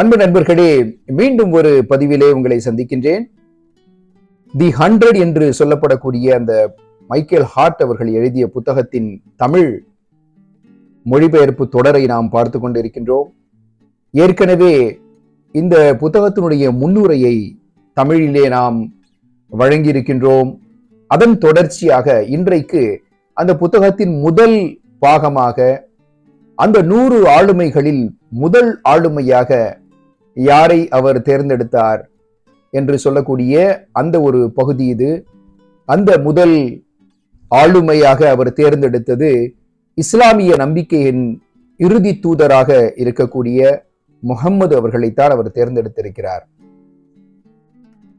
அன்பு நண்பர்களே மீண்டும் ஒரு பதிவிலே உங்களை சந்திக்கின்றேன். தி ஹண்ட்ரட் என்று சொல்லப்படக்கூடிய அந்த மைக்கேல் ஹார்ட் அவர்கள் எழுதிய புத்தகத்தின் தமிழ் மொழிபெயர்ப்பு தொடரை நாம் பார்த்து கொண்டிருக்கின்றோம். ஏற்கனவே இந்த புத்தகத்தினுடைய முன்னுரையை தமிழிலே நாம் வழங்கியிருக்கின்றோம். அதன் தொடர்ச்சியாக இன்றைக்கு அந்த புத்தகத்தின் முதல் பாகமாக அந்த நூறு ஆளுமைகளில் முதல் ஆளுமையாக யாரை அவர் தேர்ந்தெடுத்தார் என்று சொல்லக்கூடிய அந்த ஒரு பகுதி இது. அந்த முதல் ஆளுமையாக அவர் தேர்ந்தெடுத்தது இஸ்லாமிய நம்பிக்கையின் இறுதி தூதராக இருக்கக்கூடிய முகம்மது அவர்களைத்தான் அவர் தேர்ந்தெடுத்திருக்கிறார்.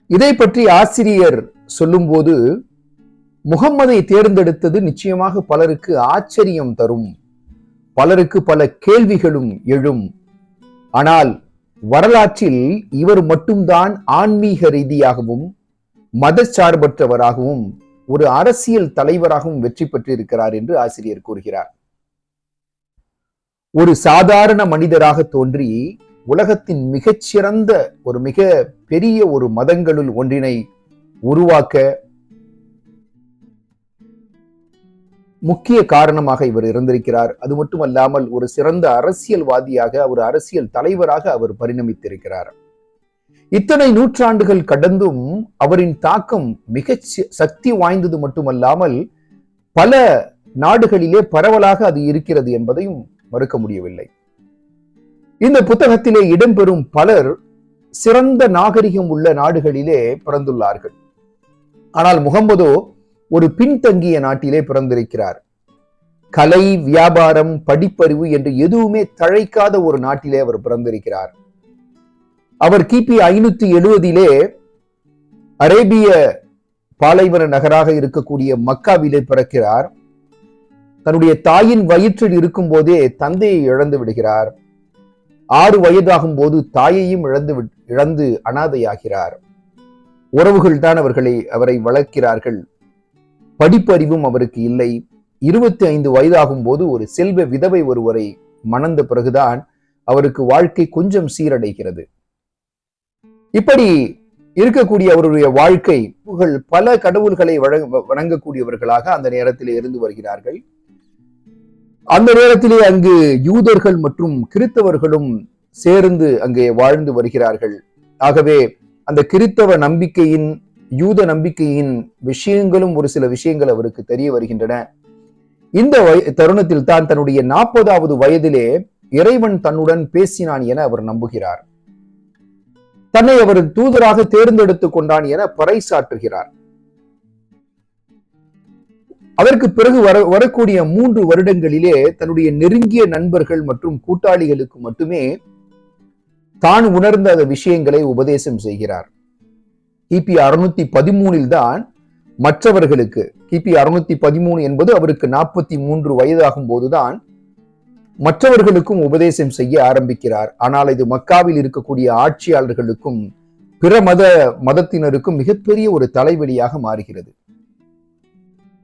இதை பற்றி ஆசிரியர் சொல்லும்போது முகம்மதை தேர்ந்தெடுத்தது நிச்சயமாக பலருக்கு ஆச்சரியம் தரும் பலருக்கு பல கேள்விகளும் எழும். ஆனால் வரலாற்றில் இவர் மட்டும்தான் ஆன்மீக ரீதியாகவும் மதச்சார்பற்றவராகவும் ஒரு அரசியல் தலைவராகவும் வெற்றி பெற்றிருக்கிறார் என்று ஆசிரியர் கூறுகிறார். ஒரு சாதாரண மனிதராக தோன்றி உலகத்தின் மிகச்சிறந்த ஒரு மிக பெரிய ஒரு மதங்களுள் ஒன்றினை உருவாக்க முக்கிய காரணமாக இவர் இருந்திருக்கிறார் அது மட்டுமல்லாமல் ஒரு சிறந்த அரசியல்வாதியாக ஒரு அரசியல் தலைவராக அவர் பரிணமித்திருக்கிறார். இத்தனை நூற்றாண்டுகள் கடந்தும் அவரின் தாக்கம் மிக சக்தி வாய்ந்தது மட்டுமல்லாமல் பல நாடுகளிலே பரவலாக அது இருக்கிறது என்பதையும் மறுக்க முடியவில்லை. இந்த புத்தகத்திலே இடம்பெறும் பலர் சிறந்த நாகரிகம் உள்ள நாடுகளிலே பிறந்துள்ளார்கள். ஆனால் முகம்மதோ ஒரு பின்தங்கிய நாட்டிலே பிறந்திருக்கிறார். கலை வியாபாரம் படிப்பறிவு என்று எதுவுமே தழைக்காத ஒரு நாட்டிலே அவர் பிறந்திருக்கிறார். அவர் கிபி ஐநூத்தி எழுவதிலே அரேபிய பாலைவன நகராக இருக்கக்கூடிய மக்காவிலே பிறக்கிறார். தன்னுடைய தாயின் வயிற்றில் இருக்கும் போதே தந்தையை இழந்து விடுகிறார். ஆறு வயதாகும் போது தாயையும் இழந்து இழந்து அனாதையாகிறார். உறவுகள் தான் அவர்களை அவரை வளர்க்கிறார்கள். படிப்பறிவும் அவருக்கு இல்லை. இருபத்தி ஐந்து வயதாகும் போது ஒரு செல்வ விதவை ஒருவரை மணந்த பிறகுதான் அவருக்கு வாழ்க்கை கொஞ்சம் சீரடைகிறது. இப்படி இருக்கக்கூடிய அவருடைய வாழ்க்கை புகழ் பல கடவுள்களை வணங்கக்கூடியவர்களாக அந்த நேரத்தில் இருந்து வருகிறார்கள். அந்த நேரத்திலே அங்கு யூதர்கள் மற்றும் கிறித்தவர்களும் சேர்ந்து அங்கே வாழ்ந்து வருகிறார்கள். ஆகவே அந்த கிறித்தவ நம்பிக்கையின் யூத நம்பிக்கையின் விஷயங்களும் ஒரு சில விஷயங்கள் அவருக்கு தெரிய வருகின்றன. இந்த தருணத்தில் தான் தன்னுடைய நாற்பதாவது வயதிலே இறைவன் தன்னுடன் பேசினான் என அவர் நம்புகிறார். தன்னை அவர் தூதராக தேர்ந்தெடுத்துக் கொண்டான் என பறைசாற்றுகிறார். அதற்கு பிறகு வர வரக்கூடிய மூன்று வருடங்களிலே தன்னுடைய நெருங்கிய நண்பர்கள் மற்றும் கூட்டாளிகளுக்கு மட்டுமே தான் உணர்ந்த அந்த விஷயங்களை உபதேசம் செய்கிறார். கிபி அறுநூத்தி பதிமூனில் தான் மற்றவர்களுக்கு கிபி அறுநூத்தி பதிமூணு என்பது அவருக்கு நாற்பத்தி மூன்று வயதாகும் போதுதான் மற்றவர்களுக்கும் உபதேசம் செய்ய ஆரம்பிக்கிறார். ஆனால் இது மக்காவில் இருக்கக்கூடிய ஆட்சியாளர்களுக்கும் பிற மத மதத்தினருக்கும் மிகப்பெரிய ஒரு தலைவலியாக மாறுகிறது.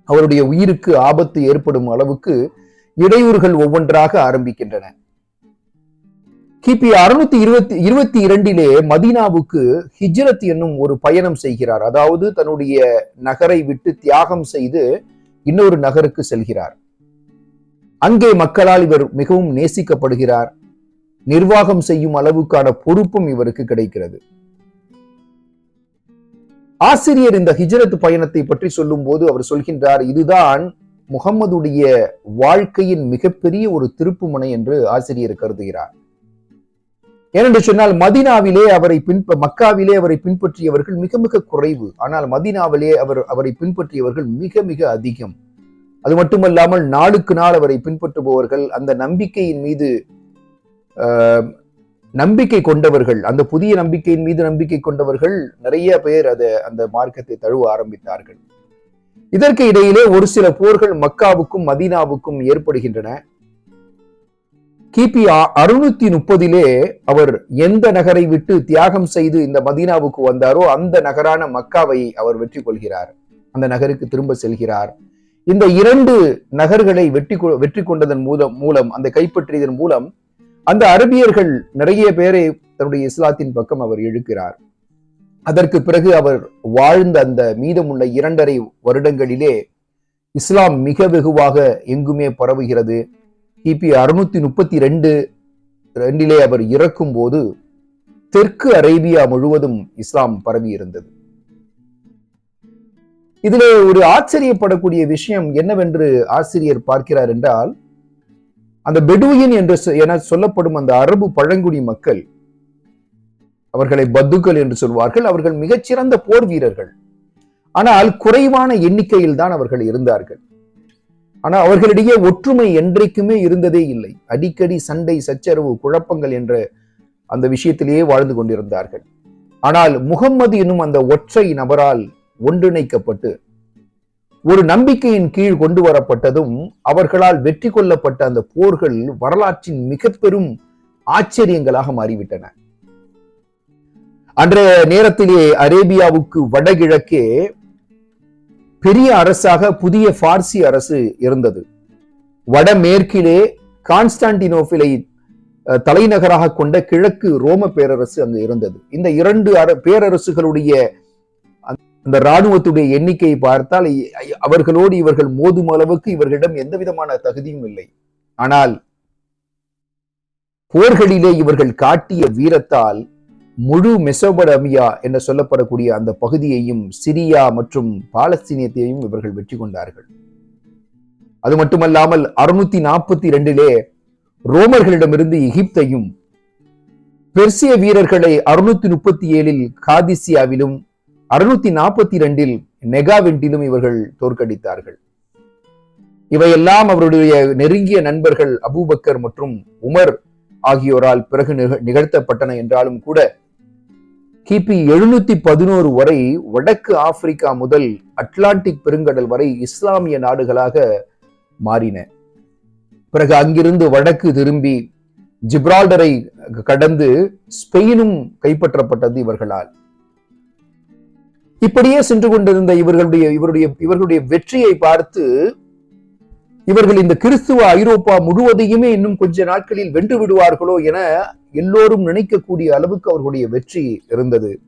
அவருடைய உயிருக்கு ஆபத்து ஏற்படும் அளவுக்கு இடையூறுகள் ஒவ்வொன்றாக ஆரம்பிக்கின்றன. கிபி அறுநூத்தி இருபத்தி இருபத்தி இரண்டிலே மதீனாவுக்கு ஹிஜ்ரத் என்னும் ஒரு பயணம் செய்கிறார். அதாவது தன்னுடைய நகரை விட்டு தியாகம் செய்து இன்னொரு நகருக்கு செல்கிறார். அங்கே மக்களால் இவர் மிகவும் நேசிக்கப்படுகிறார். நிர்வாகம் செய்யும் அளவுக்கான பொறுப்பும் இவருக்கு கிடைக்கிறது. ஆசிரியர் இந்த ஹிஜ்ரத் பயணத்தை பற்றி சொல்லும் போது அவர் சொல்கின்றார் இதுதான் முகம்மதுடைய வாழ்க்கையின் மிகப்பெரிய ஒரு திருப்புமுனை என்று ஆசிரியர் கருதுகிறார். ஏனென்று சொன்னால் மதினாவிலே அவரை பின்ப மக்காவிலே அவரை பின்பற்றியவர்கள் மிக மிக குறைவு. ஆனால் மதினாவிலே அவர் அவரை பின்பற்றியவர்கள் மிக மிக அதிகம். அது மட்டுமல்லாமல் நாளுக்கு நாள் அவரை பின்பற்றுபவர்கள் அந்த நம்பிக்கையின் மீது நம்பிக்கை கொண்டவர்கள் அந்த புதிய நம்பிக்கையின் மீது நம்பிக்கை கொண்டவர்கள் நிறைய பேர் அதை அந்த மார்க்கத்தை தழுவ ஆரம்பித்தார்கள். இதற்கு இடையிலே ஒரு சில போர்கள் மக்காவுக்கும் மதீனாவுக்கும் ஏற்படுகின்றன. கிபி அறுநூத்தி முப்பதிலே அவர் எந்த நகரை விட்டு தியாகம் செய்து இந்த மதீனாவுக்கு வந்தாரோ அந்த நகரான மக்காவை அவர் வெற்றி கொள்கிறார். அந்த நகருக்கு திரும்ப செல்கிறார். இந்த இரண்டு நகர்களை வெற்றி வெற்றி கொண்டதன் மூலம் மூலம் அந்த கைப்பற்றியதன் மூலம் அந்த அரபியர்கள் நிறைய பேரை தன்னுடைய இஸ்லாத்தின் பக்கம் அவர் இழுக்கிறார். அதற்கு பிறகு அவர் வாழ்ந்த அந்த மீதமுள்ள இரண்டரை வருடங்களிலே இஸ்லாம் மிக வெகுவாக எங்குமே பரவுகிறது. கிபி அறுநூத்தி முப்பத்தி ரெண்டு ரெண்டிலே அவர் இறக்கும் போது தெற்கு அரேபியா முழுவதும் இஸ்லாம் பரவி இருந்தது. இதிலே ஒரு ஆச்சரியப்படக்கூடிய விஷயம் என்னவென்று ஆசிரியர் பார்க்கிறார் என்றால் அந்த பெடுவியன் என்று என சொல்லப்படும் அந்த அரபு பழங்குடி மக்கள் அவர்களை பத்துக்கள் என்று சொல்வார்கள் அவர்கள் மிகச்சிறந்த போர் வீரர்கள். ஆனால் குறைவான எண்ணிக்கையில் தான் அவர்கள் இருந்தார்கள். ஆனால் அவர்களிடையே ஒற்றுமை என்றைக்குமே இருந்ததே இல்லை. அடிக்கடி சண்டை சச்சரவு குழப்பங்கள் என்ற அந்த விஷயத்திலேயே வாழ்ந்து கொண்டிருந்தார்கள். ஆனால் முகம்மது என்னும் அந்த ஒற்றை நபரால் ஒன்றிணைக்கப்பட்டு ஒரு நம்பிக்கையின் கீழ் கொண்டு வரப்பட்டதும் அவர்களால் வெற்றி கொள்ளப்பட்ட அந்த போர்கள் வரலாற்றின் மிக பெரும் ஆச்சரியங்களாக மாறிவிட்டன. அன்றைய நேரத்திலே அரேபியாவுக்கு வடகிழக்கே பெரிய அரசாக புதிய பார்சி அரசு இருந்தது. வடமேற்கிலே கான்ஸ்டான்டினோபிலை தலைநகராக கொண்ட கிழக்கு ரோம பேரரசு அங்கு இருந்தது. இந்த இரண்டு அர- பேரரசுகளுடைய அந்த ராணுவத்துடைய எண்ணிக்கையை பார்த்தால் அவர்களோடு இவர்கள் மோதும் அளவுக்கு இவர்களிடம் எந்த விதமான தகுதியும் இல்லை. ஆனால் போர்களிலே இவர்கள் காட்டிய வீரத்தால் முழு மெசோபடமியா என்று சொல்லப்படக்கூடிய அந்த பகுதியையும் சிரியா மற்றும் பாலஸ்தீனியத்தையும் இவர்கள் வெற்றி கொண்டார்கள். அது மட்டுமல்லாமல் அறுநூத்தி நாற்பத்தி ரெண்டிலே ரோமர்களிடமிருந்து எகிப்தையும் பெர்சிய வீரர்களை அறுநூத்தி முப்பத்தி ஏழில் காதிசியாவிலும் அறுநூத்தி நாற்பத்தி ரெண்டில் நெகாவெண்டிலும் இவர்கள் தோற்கடித்தார்கள். இவையெல்லாம் அவருடைய நெருங்கிய நண்பர்கள் அபூபக்கர் மற்றும் உமர் ஆகியோரால் பிறகு நிகழ்த்தப்பட்டன என்றாலும் கூட கிபி எழுநூத்தி பதினோரு வரை வடக்கு ஆப்பிரிக்கா முதல் அட்லாண்டிக் பெருங்கடல் வரை இஸ்லாமிய நாடுகளாக மாறின. பிறகு அங்கிருந்து வடக்கு திரும்பி ஜிப்ரால்டரை கடந்து ஸ்பெயினும் கைப்பற்றப்பட்டது இவர்களால். இப்படியே சென்று கொண்டிருந்த இவர்களுடைய இவருடைய இவர்களுடைய வெற்றியை பார்த்து இவர்கள் இந்த கிறிஸ்துவ ஐரோப்பா முழுவதையுமே இன்னும் கொஞ்ச நாட்களில் வென்று விடுவார்களோ என எல்லோரும் நினைக்கக்கூடிய அளவுக்கு அவர்களுடைய வெற்றி இருந்தது.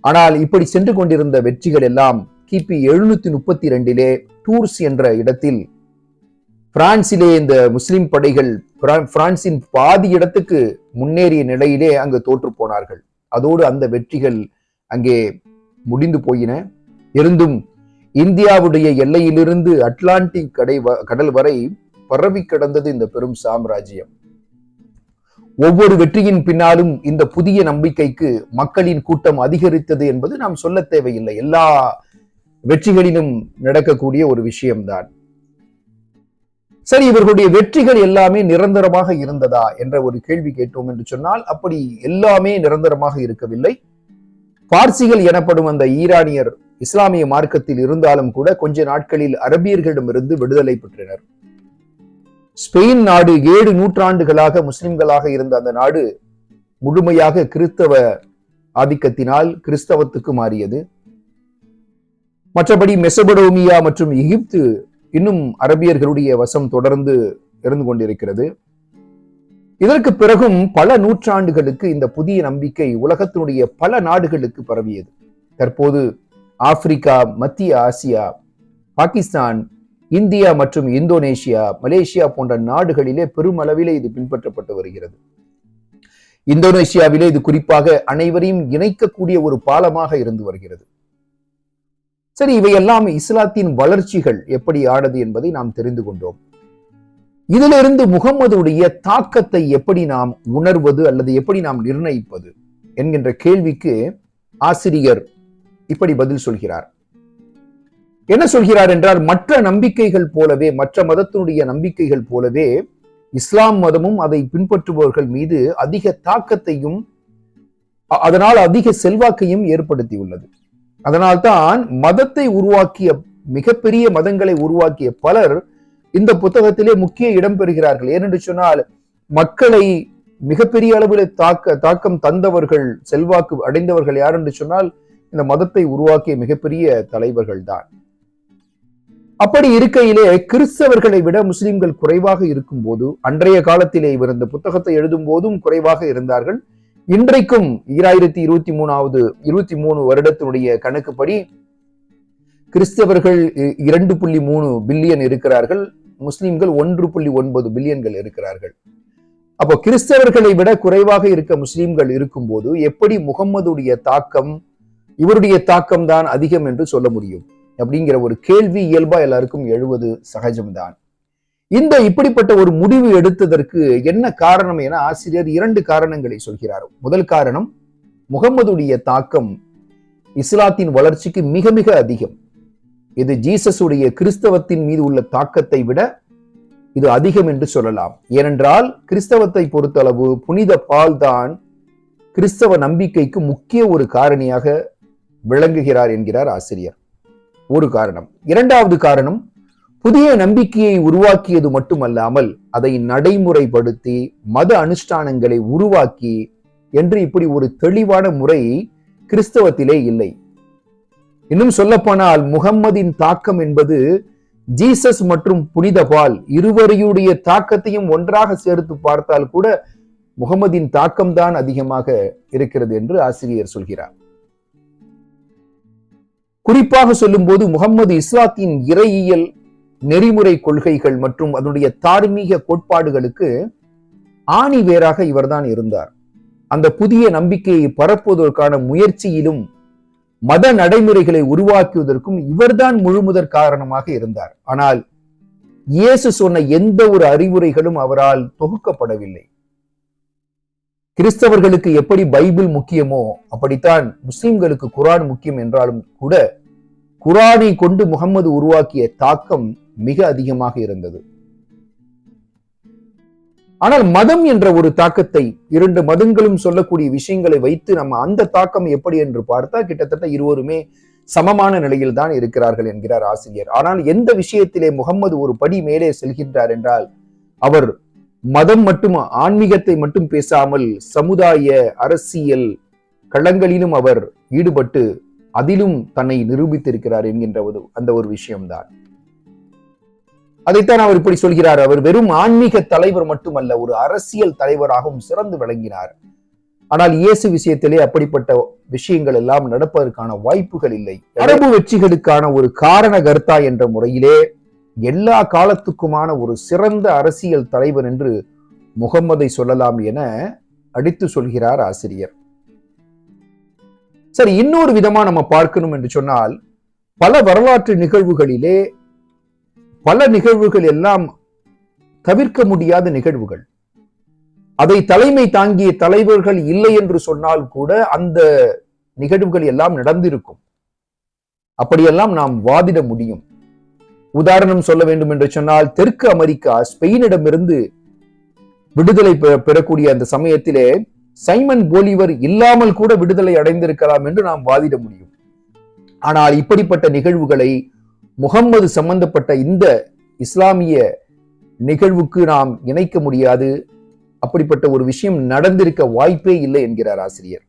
ஆனால் இப்படி சென்று கொண்டிருந்த வெற்றிகள் எல்லாம் கிபி எழுநூத்தி முப்பத்தி ரெண்டிலே டூர்ஸ் என்ற இடத்தில் பிரான்சிலே இந்த முஸ்லிம் படைகள் பிரான்- பிரான்சின் பாதி இடத்துக்கு முன்னேறிய நிலையிலே அங்கு தோற்று போனார்கள். அதோடு அந்த வெற்றிகள் அங்கே முடிந்து போயின. இருந்தும் இந்தியாவுடைய எல்லையிலிருந்து அட்லாண்டிக் கடை வ- கடல் வரை பரவி கிடந்தது இந்த பெரும் சாம்ராஜ்யம். ஒவ்வொரு வெற்றியின் பின்னாலும் இந்த புதிய நம்பிக்கைக்கு மக்களின் கூட்டம் அதிகரித்தது என்பது நாம் சொல்ல தேவையில்லை. எல்லா வெற்றிகளிலும் நடக்கக்கூடிய ஒரு விஷயம்தான். சரி இவர்களுடைய வெற்றிகள் எல்லாமே நிரந்தரமாக இருந்ததா என்ற ஒரு கேள்வி கேட்டோம் என்று சொன்னால் அப்படி எல்லாமே நிரந்தரமாக இருக்கவில்லை. பார்சிகள் எனப்படும் அந்த ஈரானியர் இஸ்லாமிய மார்க்கத்தில் இருந்தாலும் கூட கொஞ்ச நாட்களில் அரபியர்களிடமிருந்து விடுதலை பெற்றனர். ஸ்பெயின் நாடு ஏழு நூற்றாண்டுகளாக முஸ்லிம்களாக இருந்த அந்த நாடு முழுமையாக கிறிஸ்தவ ஆதிக்கத்தினால் கிறிஸ்தவத்துக்கு மாறியது. மற்றபடி மெசபடோமியா மற்றும் எகிப்து இன்னும் அரபியர்களுடைய வசம் தொடர்ந்து இருந்து கொண்டிருக்கிறது. இதற்கு பிறகும் பல நூற்றாண்டுகளுக்கு இந்த புதிய நம்பிக்கை உலகத்தினுடைய பல நாடுகளுக்கு பரவியது. தற்போது ஆப்பிரிக்கா மத்திய ஆசியா பாகிஸ்தான் இந்தியா மற்றும் இந்தோனேஷியா மலேசியா போன்ற நாடுகளிலே பெருமளவிலே இது பின்பற்றப்பட்டு வருகிறது. இந்தோனேஷியாவிலே இது குறிப்பாக அனைவரையும் இணைக்கக்கூடிய ஒரு பாலமாக இருந்து வருகிறது. சரி இவையெல்லாம் இஸ்லாத்தின் வளர்ச்சிகள் எப்படி ஆனது என்பதை நாம் தெரிந்து கொண்டோம். இதிலிருந்து முகம்மதுடைய தாக்கத்தை எப்படி நாம் உணர்வது அல்லது எப்படி நாம் நிர்ணயிப்பது என்கின்ற கேள்விக்கு ஆசிரியர் இப்படி பதில் சொல்கிறார். என்ன சொல்கிறார் என்றால் மற்ற நம்பிக்கைகள் போலவே மற்ற மதத்தினுடைய நம்பிக்கைகள் போலவே இஸ்லாம் மதமும் அதை பின்பற்றுபவர்கள் மீது அதிக தாக்கத்தையும் அதனால் அதிக செல்வாக்கையும் ஏற்படுத்தியுள்ளது. அதனால்தான் மதத்தை உருவாக்கிய மிகப்பெரிய மதங்களை உருவாக்கிய பலர் இந்த புத்தகத்திலே முக்கிய இடம் பெறுகிறார்கள். ஏனென்று சொன்னால் மக்களை மிகப்பெரிய அளவில் தாக்க தாக்கம் தந்தவர்கள் செல்வாக்கு அடைந்தவர்கள் யார் என்று சொன்னால் இந்த மதத்தை உருவாக்கிய மிகப்பெரிய தலைவர்கள் தான் அப்படி இருக்கையிலே கிறிஸ்தவர்களை விட முஸ்லிம்கள் குறைவாக இருக்கும் போது அன்றைய காலத்திலே இவர் இந்த புத்தகத்தை எழுதும் போதும் குறைவாக இருந்தார்கள். இன்றைக்கும் ஈராயிரத்தி இருபத்தி மூணாவது இருபத்தி மூணு வருடத்தினுடைய கணக்குப்படி கிறிஸ்தவர்கள் இ- இரண்டு புள்ளி மூணு பில்லியன் இருக்கிறார்கள். முஸ்லிம்கள் ஒன்று புள்ளி ஒன்பது பில்லியன்கள் இருக்கிறார்கள். அப்போ கிறிஸ்தவர்களை விட குறைவாக இருக்க முஸ்லிம்கள் இருக்கும்போது எப்படி முகம்மதுடைய தாக்கம் இவருடைய தாக்கம் தான் அதிகம் என்று சொல்ல முடியும்? அப்படிங்கிற ஒரு கேள்வி இயல்பா எல்லாருக்கும் எழுவது சகஜம்தான். இந்த இப்படிப்பட்ட ஒரு முடிவு எடுத்ததற்கு என்ன காரணம் என ஆசிரியர் இரண்டு காரணங்களை சொல்கிறார். முதல் காரணம் முகம்மதுடைய தாக்கம் இஸ்லாத்தின் வளர்ச்சிக்கு மிக மிக அதிகம். இது ஜீசஸுடைய கிறிஸ்தவத்தின் மீது உள்ள தாக்கத்தை விட இது அதிகம் என்று சொல்லலாம். ஏனென்றால் கிறிஸ்தவத்தை பொறுத்தளவு புனித பால் தான் கிறிஸ்தவ நம்பிக்கைக்கு முக்கிய ஒரு காரணியாக விளங்குகிறார் என்கிறார் ஆசிரியர். ஒரு காரணம். இரண்டாவது காரணம் புதிய நம்பிக்கையை உருவாக்கியது மட்டுமல்லாமல் அதை நடைமுறைப்படுத்தி மத அனுஷ்டானங்களை உருவாக்கி என்று இப்படி ஒரு தெளிவான முறை கிறிஸ்தவத்திலே இல்லை. இன்னும் சொல்லப்போனால் முகம்மதின் தாக்கம் என்பது ஜீசஸ் மற்றும் புனித பால் இருவரையுடைய தாக்கத்தையும் ஒன்றாக சேர்த்து பார்த்தால் கூட முகமதின் தாக்கம்தான் அதிகமாக இருக்கிறது என்று ஆசிரியர் சொல்கிறார். குறிப்பாக சொல்லும்போது முகம்மது இஸ்லாத்தின் இறையியல் நெறிமுறை கொள்கைகள் மற்றும் அதனுடைய தார்மீக கோட்பாடுகளுக்கு ஆணி வேறாக இவர்தான் இருந்தார். அந்த புதிய நம்பிக்கையை பரப்புவதற்கான முயற்சியிலும் மத நடைமுறைகளை உருவாக்குவதற்கும் இவர்தான் முழுமுதற் காரணமாக இருந்தார். ஆனால் இயேசு சொன்ன எந்த ஒரு அறிவுரைகளும் அவரால் தொகுக்கப்படவில்லை. கிறிஸ்தவர்களுக்கு எப்படி பைபிள் முக்கியமோ அப்படித்தான் முஸ்லிம்களுக்கு குரான் முக்கியம் என்றாலும் கூட குரானை கொண்டு முகம்மது உருவாக்கிய தாக்கம் மிக அதிகமாக இருந்தது. ஆனால் மதம் என்ற ஒரு தாக்கத்தை இரண்டு மதங்களும் சொல்லக்கூடிய விஷயங்களை வைத்து நம்ம அந்த தாக்கம் எப்படி என்று பார்த்தா கிட்டத்தட்ட இருவருமே சமமான நிலையில் தான் இருக்கிறார்கள் என்கிறார் ஆசிரியர். ஆனால் எந்த விஷயத்திலே முகம்மது ஒரு படி மேலே செல்கின்றார் என்றால் அவர் மதம் மட்டும் ஆன்மீகத்தை மட்டும் பேசாமல் சமுதாய அரசியல் களங்களிலும் அவர் ஈடுபட்டு அதிலும் தன்னை நிரூபித்திருக்கிறார் என்கின்ற ஒரு அந்த ஒரு விஷயம்தான். அதைத்தான் அவர் இப்படி சொல்கிறார். அவர் வெறும் ஆன்மீக தலைவர் மட்டுமல்ல ஒரு அரசியல் தலைவராகவும் சிறந்து விளங்கினார். ஆனால் இயேசு விஷயத்திலே அப்படிப்பட்ட விஷயங்கள் எல்லாம் நடப்பதற்கான வாய்ப்புகள் இல்லை. அரபு வெற்றிகளுக்கான ஒரு காரண கர்த்தா என்ற முறையிலே எல்லா காலத்துக்குமான ஒரு சிறந்த அரசியல் தலைவர் என்று முகம்மதை சொல்லலாம் என அடித்து சொல்கிறார் ஆசிரியர். சரி இன்னொரு விதமா நம்ம பார்க்கணும் என்று சொன்னால் பல வரலாற்று நிகழ்வுகளிலே பல நிகழ்வுகள் எல்லாம் தவிர்க்க முடியாத நிகழ்வுகள். அதை தலைமை தாங்கிய தலைவர்கள் இல்லை என்று சொன்னால் கூட அந்த நிகழ்வுகள் எல்லாம் நடந்திருக்கும். அப்படியெல்லாம் நாம் வாதிட முடியும். உதாரணம் சொல்ல வேண்டும் என்று சொன்னால் தெற்கு அமெரிக்கா ஸ்பெயினிடமிருந்து விடுதலை பெறக்கூடிய அந்த சமயத்திலே சைமன் போலிவர் இல்லாமல் கூட விடுதலை அடைந்திருக்கலாம் என்று நாம் வாதிட முடியும். ஆனால் இப்படிப்பட்ட நிகழ்வுகளை முகம்மது சம்பந்தப்பட்ட இந்த இஸ்லாமிய நிகழ்வுக்கு நாம் இணைக்க முடியாது. அப்படிப்பட்ட ஒரு விஷயம் நடந்திருக்க வாய்ப்பே இல்லை என்கிறார் ஆசிரியர்.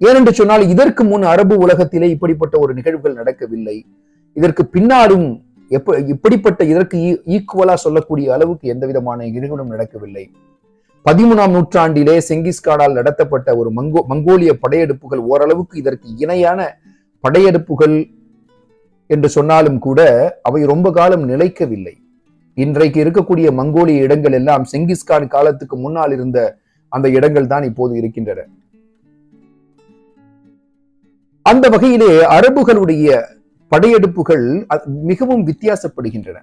ஏனென்று சொன்னால் இதற்கு முன் அரபு உலகத்திலே இப்படிப்பட்ட ஒரு நிகழ்வுகள் நடக்கவில்லை. இதற்கு பின்னாலும் எப்ப இப்படிப்பட்ட இதற்கு ஈக்குவலா சொல்லக்கூடிய அளவுக்கு எந்த விதமான நிகழ்வும் நடக்கவில்லை. பதிமூணாம் நூற்றாண்டிலே செங்கிஸ்கானால் நடத்தப்பட்ட ஒரு மங்கோ மங்கோலிய படையெடுப்புகள் ஓரளவுக்கு இதற்கு இணையான படையெடுப்புகள் என்று சொன்னாலும் கூட அவை ரொம்ப காலம் நிலைக்கவில்லை. இன்றைக்கு இருக்கக்கூடிய மங்கோலிய இடங்கள் எல்லாம் செங்கிஸ்கான் காலத்துக்கு முன்னால் இருந்த அந்த இடங்கள் தான் இப்போது இருக்கின்றன. அந்த வகையிலே அரபுகளுடைய படையெடுப்புகள் மிகவும் வித்தியாசப்படுகின்றன.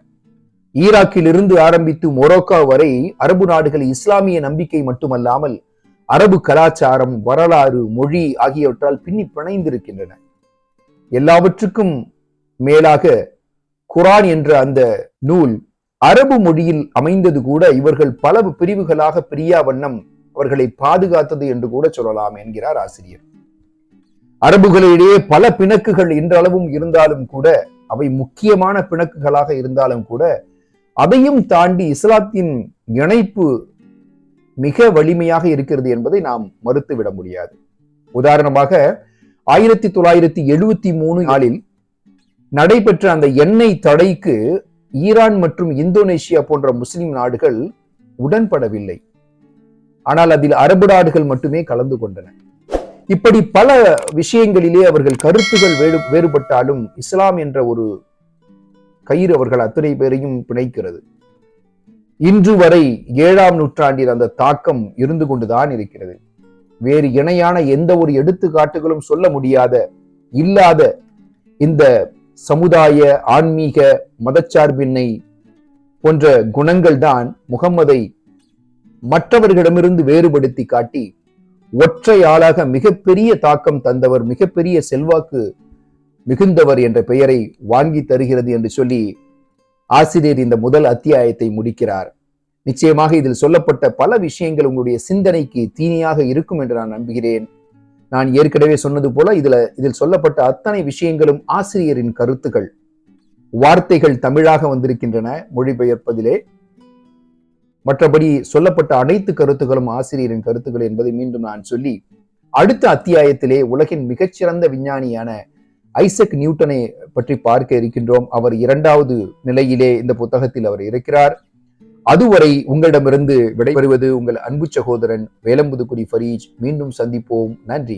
ஈராக்கில் இருந்து ஆரம்பித்து மொரோக்கா வரை அரபு நாடுகள் இஸ்லாமிய நம்பிக்கை மட்டுமல்லாமல் அரபு கலாச்சாரம் வரலாறு மொழி ஆகியவற்றால் பின்னி பிணைந்திருக்கின்றன. எல்லாவற்றுக்கும் மேலாக குரான் என்ற அந்த நூல் அரபு மொழியில் அமைந்தது கூட இவர்கள் பல பிரிவுகளாக பிரியா வண்ணம் அவர்களை பாதுகாத்தது என்று கூட சொல்லலாம் என்கிறார் ஆசிரியர். அரபுகளிடையே பல பிணக்குகள் இன்றளவும் இருந்தாலும் கூட அவை முக்கியமான பிணக்குகளாக இருந்தாலும் கூட அதையும் தாண்டி இஸ்லாத்தின் இணைப்பு மிக வலிமையாக இருக்கிறது என்பதை நாம் மறுத்துவிட முடியாது. உதாரணமாக ஆயிரத்தி தொள்ளாயிரத்தி எழுபத்தி மூணு நாளில் நடைபெற்ற அந்த எண்ணெய் தடைக்கு ஈரான் மற்றும் இந்தோனேஷியா போன்ற முஸ்லிம் நாடுகள் உடன்படவில்லை. ஆனால் அதில் அரபு நாடுகள் மட்டுமே கலந்து கொண்டன. இப்படி பல விஷயங்களிலே அவர்கள் கருத்துகள் வேறு வேறுபட்டாலும் இஸ்லாம் என்ற ஒரு கயிறு அவர்கள் அத்தனை பேரையும் பிணைக்கிறது. இன்று வரை ஏழாம் நூற்றாண்டில் அந்த தாக்கம் இருந்து கொண்டுதான் இருக்கிறது. வேறு இணையான எந்த ஒரு எடுத்துக்காட்டுகளும் சொல்ல முடியாத இல்லாத இந்த சமுதாய ஆன்மீக மதச்சார்பின்மை போன்ற குணங்கள் தான் முகம்மதை மற்றவர்களிடமிருந்து வேறுபடுத்தி காட்டி ஒற்றையாளாக மிகப்பெரிய தாக்கம் தந்தவர் மிகப்பெரிய செல்வாக்கு மிகுந்தவர் என்ற பெயரை வாங்கி தருகிறது என்று சொல்லி ஆசிரியர் இந்த முதல் அத்தியாயத்தை முடிக்கிறார். நிச்சயமாக இதில் சொல்லப்பட்ட பல விஷயங்கள் உங்களுடைய சிந்தனைக்கு தீனியாக இருக்கும் என்று நான் நம்புகிறேன். நான் ஏற்கனவே சொன்னது போல இதுல இதில் சொல்லப்பட்ட அத்தனை விஷயங்களும் ஆசிரியரின் கருத்துக்கள். வார்த்தைகள் தமிழாக வந்திருக்கின்றன மொழிபெயர்ப்பதிலே. மற்றபடி சொல்லப்பட்ட அனைத்து கருத்துக்களும் ஆசிரியரின் கருத்துக்கள் என்பதை மீண்டும் நான் சொல்லி அடுத்த அத்தியாயத்திலே உலகின் மிகச்சிறந்த விஞ்ஞானியான ஐசக் நியூட்டனை பற்றி பார்க்க இருக்கின்றோம். அவர் இரண்டாவது நிலையிலே இந்த புத்தகத்தில் அவர் இருக்கிறார். அதுவரை உங்களிடமிருந்து விடைபெறுவது உங்கள் அன்பு சகோதரன் வேலம்புதுக்குடி ஃபரீஜ். மீண்டும் சந்திப்போம். நன்றி.